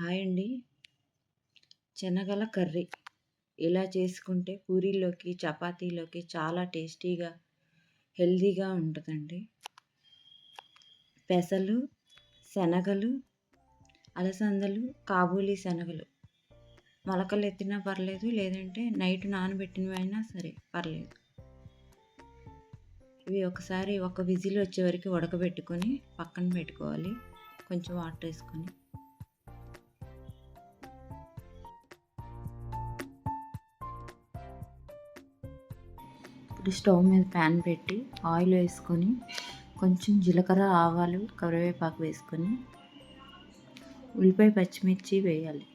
Hi అండి. శనగల curry. ఇలా చేసుకుంటే పూరీలోకి చపాతీలోకి చాలా టేస్టీగా హెల్తీగా ఉంటుందండి. పెసలు శనగలు అలసందలు కాబూలీ శనగలు. మొలకలు ఎత్తినా పర్లేదు లేదంటే నైట్ నానబెట్టినవైనా సరే పర్లేదు. ఇవి ఒకసారి ఒక విజిల్ వచ్చే వరకు ఉడకబెట్టుకొని పక్కన పెట్టుకోవాలి. కొంచెం వాటర్ వేసుకొని. ఇప్పుడు స్టవ్ మీద ప్యాన్ పెట్టి ఆయిల్ వేసుకొని కొంచెం జీలకర్ర ఆవాలు కరివేపాకు వేసుకొని ఉల్లిపాయ పచ్చిమిర్చి వేయాలి.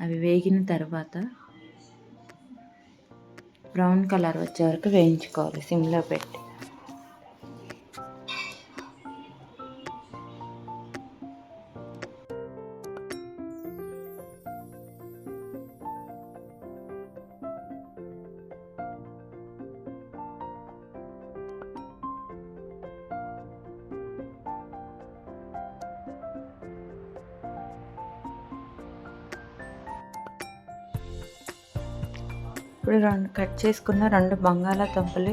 అవి వేగిన తర్వాత బ్రౌన్ కలర్ వచ్చే వరకు వేయించుకోవాలి సిమ్లో పెట్టి. ఇప్పుడు రెండు కట్ చేసుకున్న రెండు బంగాళాదుంపలు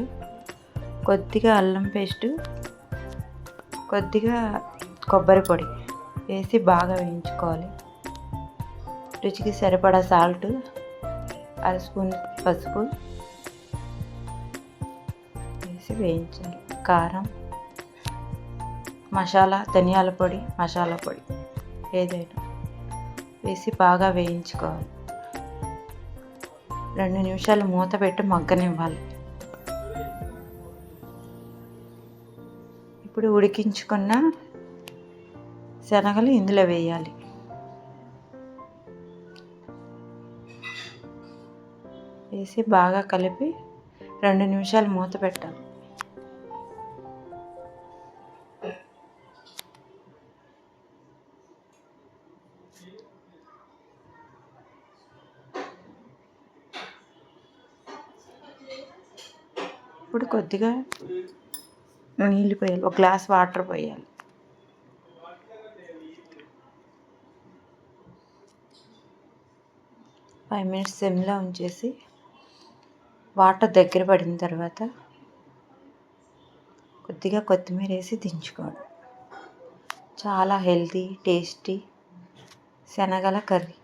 కొద్దిగా అల్లం పేస్టు కొద్దిగా కొబ్బరి పొడి వేసి బాగా వేయించుకోవాలి. రుచికి సరిపడా సాల్ట్ అర స్పూన్ పసుపు వేసి వేయించాలి. కారం మసాలా ధనియాల పొడి మసాలా పొడి ఏదైనా వేసి బాగా వేయించుకోవాలి. రెండు నిమిషాలు మూత పెట్టి మగ్గనివ్వాలి. ఇప్పుడు ఉడికించుకున్న శనగలు ఇందులో వేయాలి. వేసి బాగా కలిపి రెండు నిమిషాలు మూత పెట్టాలి. ఇప్పుడు కొద్దిగా నీళ్ళు పోయాలి. ఒక గ్లాస్ వాటర్ పోయాలి. ఫైవ్ మినిట్స్ సిమ్లో ఉంచేసి వాటర్ దగ్గర పడిన తర్వాత కొద్దిగా కొత్తిమీర వేసి దించుకోవడం. చాలా హెల్తీ టేస్టీ శనగల కర్రీ.